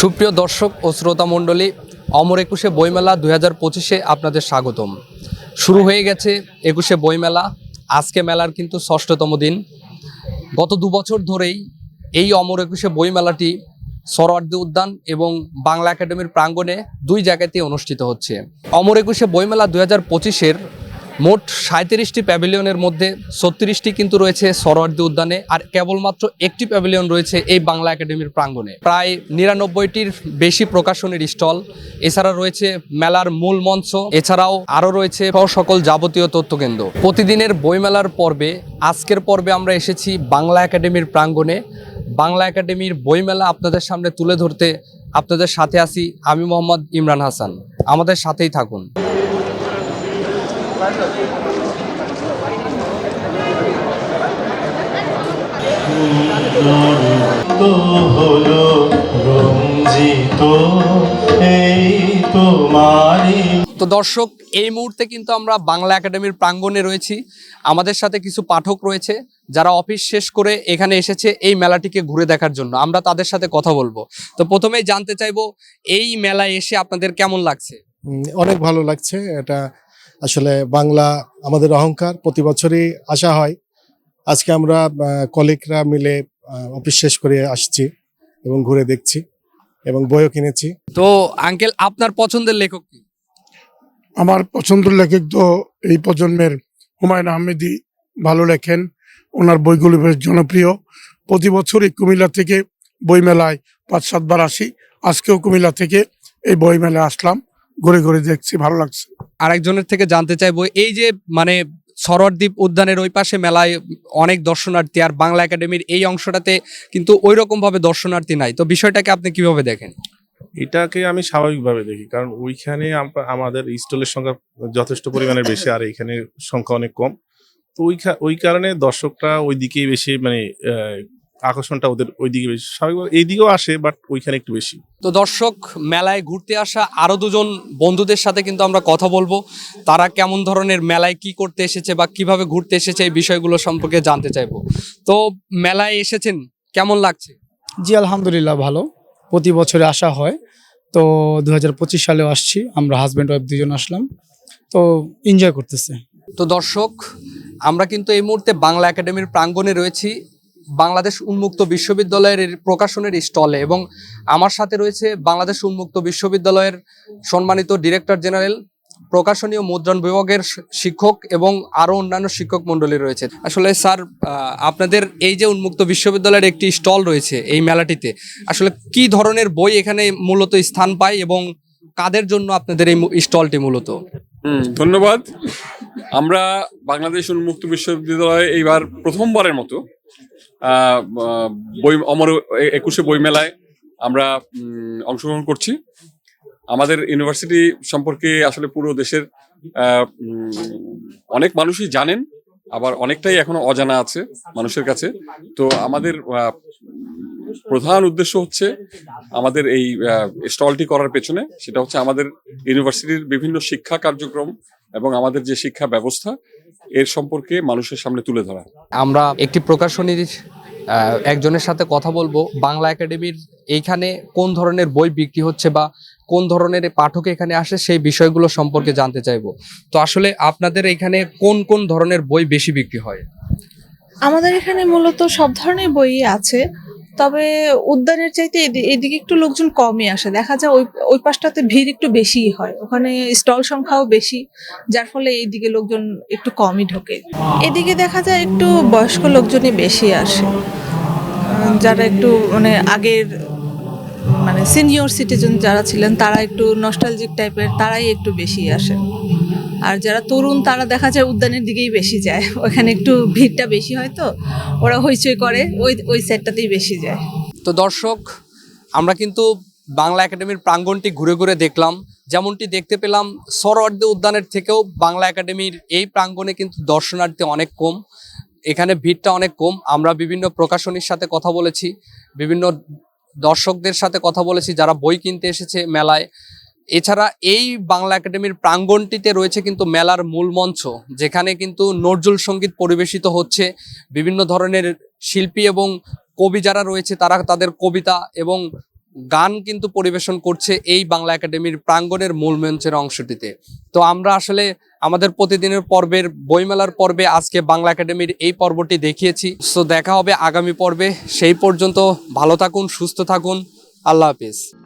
সুপ্রিয় দর্শক ও শ্রোতা মণ্ডলী, অমর একুশে বইমেলা দুই হাজার পঁচিশে আপনাদের স্বাগতম। শুরু হয়ে গেছে একুশে বইমেলা, আজকে মেলার কিন্তু ষষ্ঠতম দিন। গত দু বছর ধরেই এই অমর একুশে বইমেলাটি সরওয়ার্দী উদ্যান এবং বাংলা একাডেমির প্রাঙ্গণে দুই জায়গাতেই অনুষ্ঠিত হচ্ছে। অমর একুশে বইমেলা দুই হাজার পঁচিশের মোট সাঁত্রিশটি প্যাভিলিয়নের মধ্যে ছত্রিশটি কিন্তু রয়েছে সরওয়ার্দী উদ্যানে, আর কেবলমাত্র একটি প্যাভিলিয়ন রয়েছে এই বাংলা একাডেমির প্রাঙ্গণে। প্রায় নিরানব্বইটির বেশি প্রকাশনীর স্টল, এছাড়া রয়েছে মেলার মূল মঞ্চ, এছাড়াও আরও রয়েছে সকল যাবতীয় তথ্যকেন্দ্র। প্রতিদিনের বইমেলার পর্বে, আজকের পর্বে আমরা এসেছি বাংলা একাডেমির প্রাঙ্গণে। বাংলা একাডেমির বইমেলা আপনাদের সামনে তুলে ধরতে আপনাদের সাথে আছি আমি মোহাম্মদ ইমরান হাসান। আমাদের সাথেই থাকুন। হলো রঞ্জিত এই তোমারি তো দর্শক, এই মুহূর্তে কিন্তু আমরা বাংলা একাডেমির প্রাঙ্গণে রয়েছি। আমাদের সাথে কিছু পাঠক রয়েছে, যারা অফিস শেষ করে এখানে এসেছে এই মেলাটিকে ঘুরে দেখার জন্য। আমরা তাদের সাথে কথা বলব। তো প্রথমেই জানতে চাইব, এই মেলায় এসে আপনাদের কেমন লাগছে? অনেক ভালো লাগছে। এটা আসলে বাংলা আমাদের অহংকার প্রতি বছরই আসা হয়। আজকে আমরা কলিগরা মিলে অফিস শেষ করে আসছি এবং ঘুরে দেখছি এবং বইও কিনেছি। তো আঙ্কেল আপনার পছন্দের লেখক কি? আমার পছন্দের লেখক তো এই প্রজন্মের হুমায়ুন আহমেদি ভালো লেখেন। ওনার বইগুলো বেশ জনপ্রিয়। প্রতি বছরই কুমিল্লা থেকে বইমেলায় পাঁচ সাতবার আসি। আজকেও কুমিল্লা থেকে এই বইমেলায় আসলাম। ঘুরে ঘুরে দেখছি ভালো লাগছে। আরেকজনের থেকে জানতে চাইব, এই যে মানে সরদ্বীপ উদ্যানের ওই পাশে মেলায় অনেক দর্শনার্থী আর বাংলা একাডেমির এই অংশটাতে কিন্তু ওই রকম ভাবে দর্শনার্থী নাই, তো বিষয়টাকে আপনি কীভাবে দেখেন? এটাকে আমি স্বাভাবিকভাবে দেখি, কারণ ওইখানে আমাদের স্টলের সংখ্যা যথেষ্ট পরিমাণে বেশি আর এখানে সংখ্যা অনেক কম। তো ওই ওই কারণে দর্শকরা ওই দিকেই বেশি মানে আকর্ষণটা ওদের ওই দিকে বেশি। স্বাভাবিক এই দিকেও আসে বাট ওইখানে একটু বেশি। তো দর্শক মেলায় ঘুরতে আসা আরও দুজন বন্ধুদের সাথে কিন্তু আমরা কথা বলব। তারা কেমন ধরনের মেলায় কি করতে এসেছে বা কীভাবে ঘুরতে এসেছে এই বিষয়গুলো সম্পর্কে জানতে চাইব। তো মেলায় এসেছেন কেমন লাগছে? জি আলহামদুলিল্লাহ ভালো। প্রতি বছরে আসা হয়। তো দু হাজার পঁচিশ সালেও আসছি। আমরা হাজব্যান্ড ওয়াইফ দুজন আসলাম। তো এনজয় করতেছে। তো দর্শক আমরা কিন্তু এই মুহূর্তে বাংলা একাডেমির প্রাঙ্গণে রয়েছি। বাংলাদেশ উন্মুক্ত বিশ্ববিদ্যালয়ের প্রকাশনের স্টলে এবং আমার সাথে রয়েছে বাংলাদেশ উন্মুক্ত বিশ্ববিদ্যালয়ের সম্মানিত ডিরেক্টর জেনারেল, প্রকাশনীয় মুদ্রণ বিভাগের শিক্ষক এবং আরও অন্যান্য শিক্ষক মণ্ডলী রয়েছে। আসলে স্যার আপনাদের এই যে উন্মুক্ত বিশ্ববিদ্যালয়ের একটি স্টল রয়েছে এই মেলাটিতে, আসলে কি ধরনের বই এখানে মূলত স্থান পায় এবং কাদের জন্য আপনাদের এই স্টলটি মূলত? ধন্যবাদ। আমরা বাংলাদেশ উন্মুক্ত বিশ্ববিদ্যালয়ে এইবার প্রথমবারের মতো বই, অমর একুশে বইমেলায় আমরা অংশগ্রহণ করছি। আমাদের ইউনিভার্সিটি সম্পর্কে আসলে পুরো দেশের অনেক মানুষই জানেন, আবার অনেকটাই এখনও অজানা আছে মানুষের কাছে। তো আমাদের প্রধান উদ্দেশ্য হচ্ছে আমাদের এই স্টলটি করার পেছনে। সেটা হচ্ছে আমাদের ইউনিভার্সিটির বিভিন্ন শিক্ষা কার্যক্রম এবং আমাদের যে শিক্ষা ব্যবস্থা এর সম্পর্কে মানুষের সামনে তুলে ধরা। আমরা একটি প্রকাশনীর একজনের সাথে কথা বলব। বাংলা একাডেমির এইখানে কোন ধরনের বই বিক্রি হচ্ছে বা কোন ধরনের পাঠক এখানে আসে সেই বিষয়গুলো সম্পর্কে জানতে চাইব। তো আসলে আপনাদের এখানে কোন কোন ধরনের বই বেশি বিক্রি হয়? আমাদের এখানে মূলত সব ধরনের বই আছে। তবে উদ্যানের চাইতে এদি- এদিকে একটু লোকজন কমই আসে। দেখা যায় ওই ওই পাশটাতে ভিড় একটু বেশিই হয়। ওখানে স্টল সংখ্যাও বেশি, যার ফলে এইদিকে লোকজন একটু কমই ঢোকে। এদিকে দেখা যায় একটু বয়স্ক লোকজনই বেশি আসে। যারা একটু মানে আগের মানে সিনিয়র সিটিজেন যারা ছিলেন, তারা একটু নস্টালজিক টাইপের তারাই একটু বেশি আসেন আর যারা তরুণ, তারা দেখা যায় উদ্যানের দিকেই বেশি যায়। ওখানে একটু ভিড়টা বেশি হয় তো, ওরা হইচই করে, ওই ওই সেটটাতেই বেশি যায়। তো দর্শক, আমরা কিন্তু বাংলা একাডেমির প্রাঙ্গণটি ঘুরে ঘুরে দেখলাম। যেমনটি দেখতে পেলাম সরওয়ার্দী উদ্যানের থেকেও বাংলা একাডেমির এই প্রাঙ্গণে কিন্তু দর্শনার্থী অনেক কম। এখানে ভিড়টা অনেক কম। আমরা বিভিন্ন প্রকাশনীর সাথে কথা বলেছি, বিভিন্ন দর্শকদের সাথে কথা বলেছি, যারা বই কিনতে এসেছে মেলায়। এছাড়া এই বাংলা একাডেমির প্রাঙ্গণটিতে রয়েছে কিন্তু মেলার মূল মঞ্চ, যেখানে কিন্তু নজরুল সংগীত পরিবেশিত হচ্ছে। বিভিন্ন ধরনের শিল্পী এবং কবি যারা রয়েছে, তারা তাদের কবিতা এবং গান কিন্তু পরিবেশন করছে এই বাংলা একাডেমির প্রাঙ্গণের মূল মঞ্চের অংশটিতে। তো আমরা আসলে আমাদের প্রতিদিনের পর্বের, বইমেলার পর্বে আজকে বাংলা একাডেমির এই পর্বটি দেখিয়েছি। সো দেখা হবে আগামী পর্বে। সেই পর্যন্ত ভালো থাকুন, সুস্থ থাকুন। আল্লাহ হাফিজ।